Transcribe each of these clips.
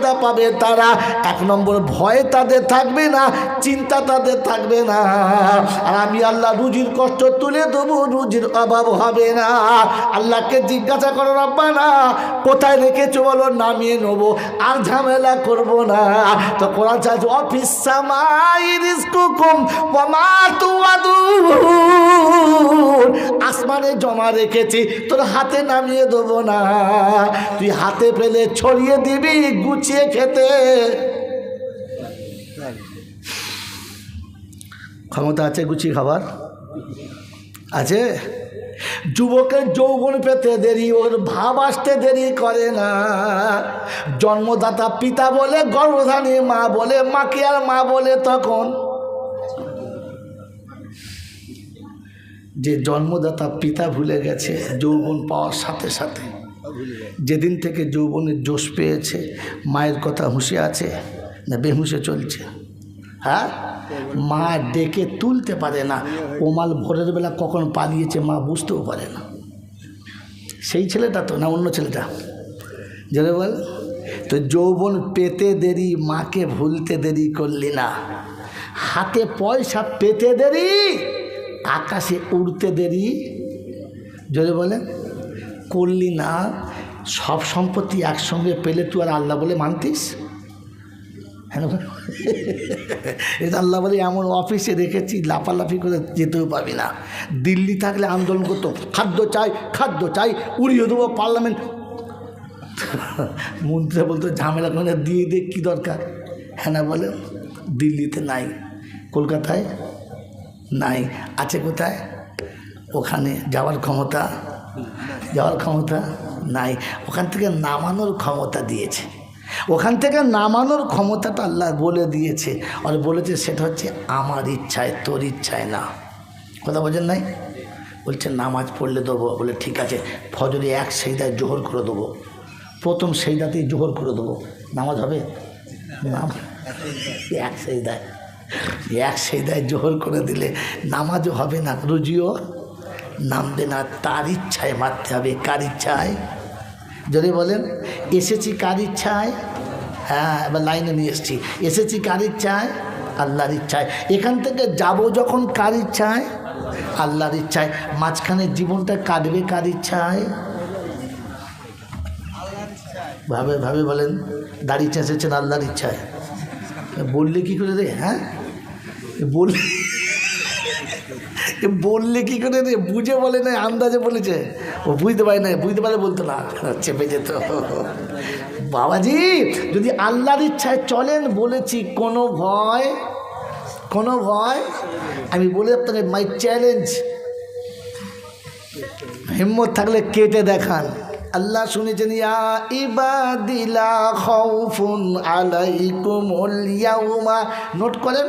ফায়দা পাবে তারা। এক নম্বর, ভয় তাদের থাকবে না, চিন্তা তাদের থাকবে না। আর আমি আল্লাহ রুজির কষ্ট তুলে দেবো, রুজির অভাব হবে না। আল্লাহকে জিজ্ঞাসা করো রব্বা না কোথায় রেখেছো বলো, নামিয়ে নেব। আর ঝামেলা করব না। তো কোরআন চাইছে অফিস সামাই রিস্কুকুম মা তুআদুন আসমানে জমা রেখেছি, তোর হাতে নামিয়ে দেবো না। তুই হাতে পেলে ছড়িয়ে দিবি গুছিয়ে খেতে। ক্ষমতা আছে গুছিয়ে খাবার? আছে? যুবকের যৌবন পেতে দেরি, ওর ভাব আসতে দেরি করে না। জন্মদাতা পিতা বলে, গর্ভধানী মা বলে, মাকে আর মা বলে তখন যে জন্মদাতা পিতা ভুলে গেছে, যৌবন পাওয়ার সাথে সাথে। যেদিন থেকে যৌবনের জোশ পেয়েছে, মায়ের কথা হুঁশে আছে না বেহুশে চলছে? হ্যাঁ? মা ডেকে তুলতে পারে না। ওমাল ভোরের বেলা কখন পালিয়েছে মা বুঝতেও পারে না। সেই ছেলেটা তো না অন্য ছেলেটা? জেনে বল। তো যৌবন পেতে দেরি, মাকে ভুলতে দেরি করলি না। হাতে পয়সা পেতে দেরি। আকাশে উড়তে দেরি? যদি বলেন, করলি না, সব সম্পত্তি একসঙ্গে পেলে তুই আর আল্লাহ বলে মানতিস? হ্যাঁ? এটা আল্লাহ বলে এমন অফিসে রেখেছি, লাফালাফি করে যেতেও পাবি না। দিল্লি থাকলে আন্দোলন করতো, খাদ্য চাই খাদ্য চাই, উড়িয়ে দেবো পার্লামেন্ট। মন্ত্রী বলতো, ঝামেলা করে দিয়ে দে, কী দরকার? হ্যাঁ বলে দিল্লিতে নাই, কলকাতায় নাই। আছে কোথায়? ওখানে যাওয়ার ক্ষমতা? যাওয়ার ক্ষমতা নাই। ওখান থেকে নামানোর ক্ষমতা দিয়েছে। ওখান থেকে নামানোর ক্ষমতাটা আল্লাহ বলে দিয়েছে। আর বলেছে সেটা হচ্ছে, আমার ইচ্ছায়, তোর ইচ্ছায় না। কথা বোঝেন নাই? বলছে, নামাজ পড়লে দেবো। বলে, ঠিক আছে, ফজরে এক সেইদায় জোহর করে দেবো। প্রথম সেইদাতেই জোহর করে দেবো। নামাজ হবে? নাম এক সেইদায়। এক সেইদায় জোহর করে দিলে নামাজও হবে না, রুজিও? নামবে না, তার ইচ্ছায় মারতে হবে। কার ইচ্ছায়? যদি বলেন, এসেছি কার ইচ্ছায়? হ্যাঁ এবার লাইনে নিয়ে এসেছি। এসেছি কার ইচ্ছায়? আল্লাহর ইচ্ছায়। এখান থেকে যাব যখন কার ইচ্ছায়? আল্লাহর ইচ্ছায়। মাঝখানে জীবনটা কাটবে কার ইচ্ছায়? ভাবে ভাবে বলেন দাঁড়িয়ে চেঁচেছেন আল্লাহর ইচ্ছায়। বললে কি করে রে হ্যাঁ? বললে বললে কি করে বুঝে বলে না আন্দাজে বলেছে। ও বুঝতে পারে না বুঝতে পারে বলতো না, চেপে যেত। বাবাজি, যদি আল্লাহর ইচ্ছায় চলেন বলেছি, কোনো ভয় কোনো ভয়, আমি বলে আপনাকে মাই চ্যালেঞ্জ হিম্মত থাকলে কেটে দেখান। আল্লাহ শুনেছেন, ইয়া ইবাদিলা খাউফুন আলাইকুমুল ইয়াউমা। নোট করেন।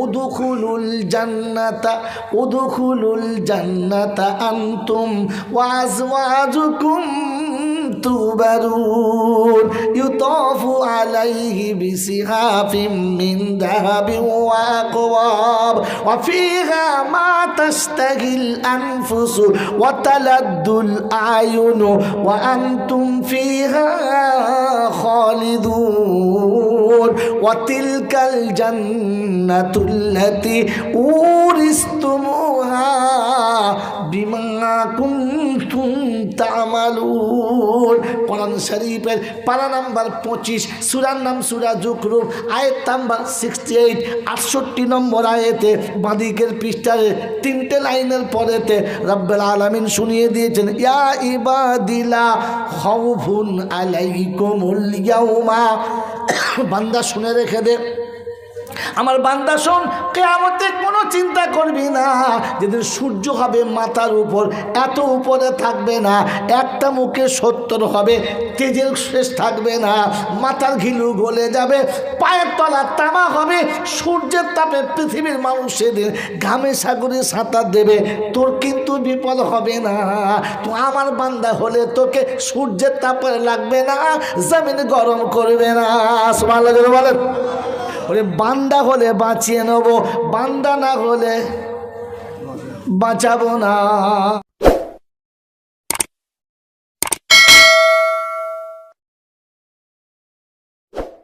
উদখুলুল জান্নাতা উদখুলুল জান্নাতা আনতুম ওয়া আজওয়াজুকুম تبرون يطاف عليه بسحاف من ذهب وأكواب وفيها ما تشتهي الأنفس وتلد الأعين وأنتم فيها خالدون وتلك الجنة التي أورثتموها بما كنتم তামালুন কোরআন শরীফের পারা নাম্বার পঁচিশ, সুরার নাম সুরা জুকরুফ আয়ের নাম্বার সিক্সটি এইট আটষট্টি নম্বর আয়েতে বাঁদিকের পৃষ্ঠারে তিনটে লাইনের পরেতে রব্বেল আলমিন শুনিয়ে দিয়েছেন, ইয়া ইবাদিলা হউফুন আলাইকুমুল ইয়াউমা। বান্দা শুনে রেখে দে। আমার বান্দা শোন কেয়ামতে কোনো চিন্তা করবি না। যেদিন সূর্য হবে মাথার উপর, এত উপরে থাকবে না। একটা মুখে সত্তর হবে, তেজের শেষ থাকবে না। মাথার ঘিলু গলে যাবে, পায়ের তলা তামা হবে। সূর্যের তাপে পৃথিবীর মানুষ সেদিন ঘামে সাগরে সাঁতার দেবে। তোর কিন্তু বিপদ হবে না। তো আমার বান্দা হলে তোকে সূর্যের তাপে লাগবে না, জমিন গরম করবে না। বলেন। ওরে বান্দা হলে বাঁচিয়ে নেব বান্দা না হলে বাঁচাবো না।